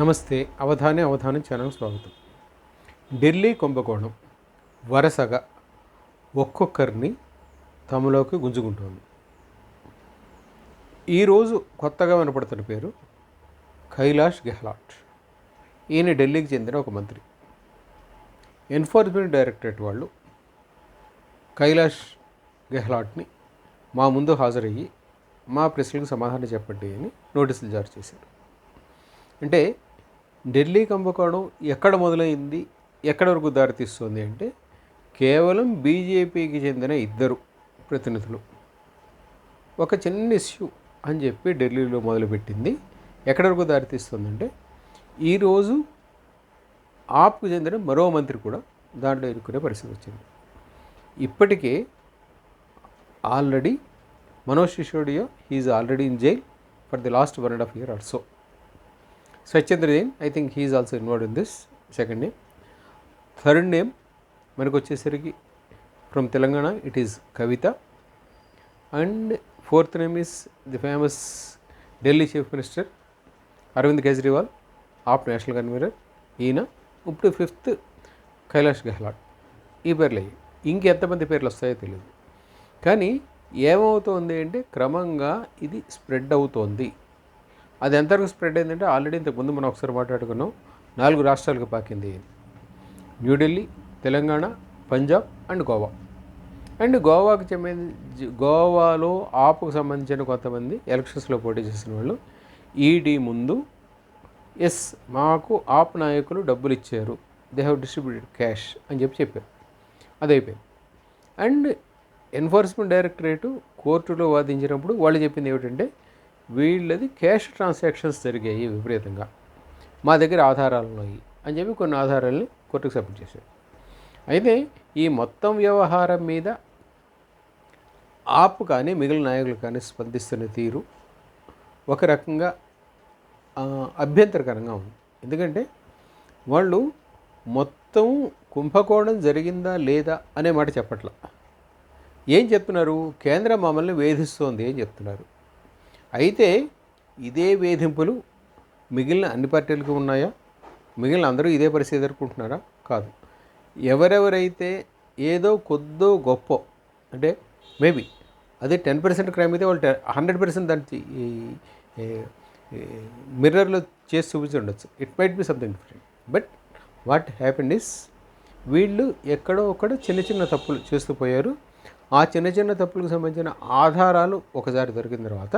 నమస్తే. అవధానే అవధానం ఛానల్ స్వాగతం. ఢిల్లీ కుంభకోణం వరుసగా ఒక్కొక్కరిని తమలోకి గుంజుకుంటోంది. ఈరోజు కొత్తగా వినపడుతున్న పేరు కైలాష్ గెహ్లాట్. ఈయన ఢిల్లీకి చెందిన ఒక మంత్రి. ఎన్ఫోర్స్మెంట్ డైరెక్టరేట్ వాళ్ళు కైలాష్ గెహ్లాట్ని మా ముందు హాజరయ్యి మా ప్రశ్నలకు సమాధానం చెప్పండి అని నోటీసులు జారీ చేశారు. అంటే ఢిల్లీ కుంభకోణం ఎక్కడ మొదలైంది? ఎక్కడ వరకు దారితీస్తుంది అంటే కేవలం బీజేపీకి చెందిన ఇద్దరు ప్రతినిధులు. ఒక చిన్న ఇష్యూ అని చెప్పి ఢిల్లీలో మొదలుపెట్టింది. ఎక్కడ వరకు దారితీస్తుందంటే ఈరోజు ఆప్కు చెందిన మరో మంత్రి కూడా దాంట్లో ఎదుర్కొనే పరిస్థితి వచ్చింది. ఇప్పటికే already Manoj Sisodia he's already in jail for the last one and half year also. స్వచ్ఛంద్ర Jain I think he's also involve in this second name third name మనకు వచ్చేసరికి from Telangana it is Kavitha and fourth name is the famous Delhi chief minister Arvind Kejriwal AAP national convener ఈయన ఇప్పుడు fifth Kailash Gehlot ఈ పేర్లు. అయ్యాయి ఇంకెంతమంది పేర్లు వస్తాయో తెలియదు కానీ ఏమవుతోంది అంటే క్రమంగా ఇది స్ప్రెడ్ అవుతోంది. అది ఎంతవరకు స్ప్రెడ్ అయిందంటే ఆల్రెడీ ఇంతకుముందు మనం ఒకసారి మాట్లాడుకున్నాం నాలుగు రాష్ట్రాలకు పాకింది. న్యూఢిల్లీ తెలంగాణ పంజాబ్ అండ్ గోవా. అండ్ గోవాకు సంబంధించి గోవాలో ఆపుకు సంబంధించిన కొంతమంది ఎలక్షన్స్లో పోటీ చేసిన వాళ్ళు ఈడీ ముందు ఎస్ మాకు ఆప్ నాయకులు డబ్బులు ఇచ్చారు. దే హ్యావ్ డిస్ట్రిబ్యూటెడ్ క్యాష్ అని చెప్పి చెప్పారు. అది అయిపోయింది. అండ్ ఎన్ఫోర్స్మెంట్ డైరెక్టరేటు కోర్టులో వాదించినప్పుడు వాళ్ళు చెప్పింది ఏమిటంటే వీళ్ళది క్యాష్ ట్రాన్సాక్షన్స్ జరిగాయి విపరీతంగా. మా దగ్గర ఆధారాలు ఉన్నాయి అని చెప్పి కొన్ని ఆధారాలని కోర్టుకు సబ్మిట్ చేశారు. అయితే ఈ మొత్తం వ్యవహారం మీద ఆప్ కానీ మిగిలిన నాయకులు కానీ స్పందిస్తున్న తీరు ఒక రకంగా అభ్యంతరకరంగా ఉంది. ఎందుకంటే వాళ్ళు మొత్తం కుంభకోణం జరిగిందా లేదా అనే మాట చెప్పట్ల. ఏం చెప్తున్నారు? కేంద్రం మమ్మల్ని వేధిస్తోంది అని చెప్తున్నారు. అయితే ఇదే వేధింపులు మిగిలిన అన్ని పార్టీలకు ఉన్నాయా? మిగిలిన అందరూ ఇదే పరిస్థితి ఎదుర్కొంటున్నారా? కాదు. ఎవరెవరైతే ఏదో కొద్దో గొప్ప అంటే మేబీ అదే టెన్ పర్సెంట్ క్రైమ్ అయితే వాళ్ళు హండ్రెడ్ పర్సెంట్ దానికి మిర్రర్లో చేసి చూపించి ఉండొచ్చు. It might be something different but what happened is వీళ్ళు ఎక్కడో ఒక్కడ చిన్న చిన్న తప్పులు చేస్తూ పోయారు. ఆ చిన్న చిన్న తప్పులకు సంబంధించిన ఆధారాలు ఒకసారి దొరికిన తర్వాత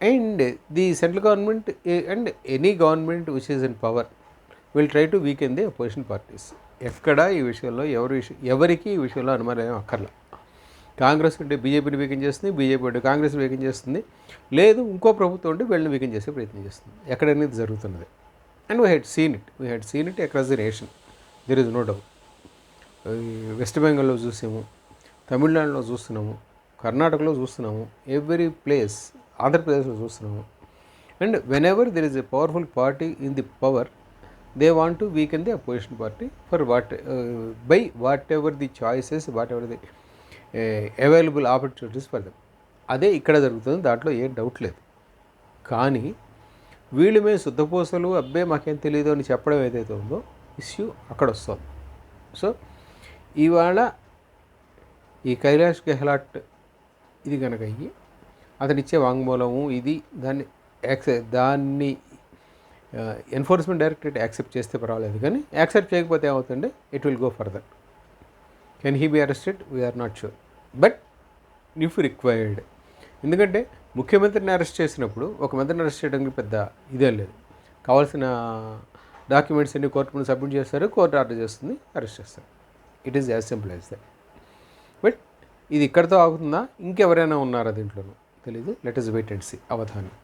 and the central government and any government which is in power will try to weaken the opposition parties ఎక్కడ ఈ విషయంలో ఎవరి విషయం ఎవరికి ఈ విషయంలో అనుమానం అక్కర్లా. కాంగ్రెస్ ఉంటే బీజేపీని వీకెన్ చేస్తుంది బీజేపీ ఉంటే కాంగ్రెస్ వీకెన్ చేస్తుంది. లేదు ఇంకో ప్రభుత్వం ఉంటే వీళ్ళని వీకెన్ చేసే ప్రయత్నం చేస్తుంది. ఎక్కడైనా ఇది జరుగుతున్నది and we had seen it we had seen it across the nation there is no doubt West బెంగాల్లో చూసాము తమిళనాడులో చూస్తున్నాము కర్ణాటకలో చూస్తున్నాము. ఎవ్రీ ప్లేస్ ఆంధ్రప్రదేశ్లో చూస్తున్నాము. And whenever there is a powerful party in the power they want to weaken the opposition party for what by whatever the choices whatever the available opportunities for them అదే ఇక్కడ జరుగుతుంది దాంట్లో ఏం doubt లేదు. కానీ వీళ్ళు మేము శుద్ధపూసలు అబ్బే మాకేం తెలియదు అని చెప్పడం ఏదైతే ఉందో ఇష్యూ అక్కడ వస్తుంది. సో ఇవాళ ఈ కైలాష్ గెహ్లాట్ ఇది కనుక అయ్యి అతనిచ్చే వాంగ్మూలము ఇది. దాన్ని యాక్సె దాన్ని ఎన్ఫోర్స్మెంట్ డైరెక్టరేట్ యాక్సెప్ట్ చేస్తే పర్వాలేదు కానీ యాక్సెప్ట్ చేయకపోతే ఏమవుతుందంటే it will go further. Can he be arrested? We're not sure but if required. ఎందుకంటే ముఖ్యమంత్రిని అరెస్ట్ చేసినప్పుడు ఒక మంత్రిని అరెస్ట్ చేయడానికి పెద్ద ఇదేం లేదు. కావాల్సిన డాక్యుమెంట్స్ అన్ని కోర్టు ముందు సబ్మిట్ చేస్తారు కోర్టు ఆర్డర్ చేస్తుంది అరెస్ట్ చేస్తారు. It is as simple as that but ఇది ఇక్కడితో ఆగుతుందా? ఇంకెవరైనా ఉన్నారా దీంట్లోనూ? తెలీదు let us wait and see Avadhanam.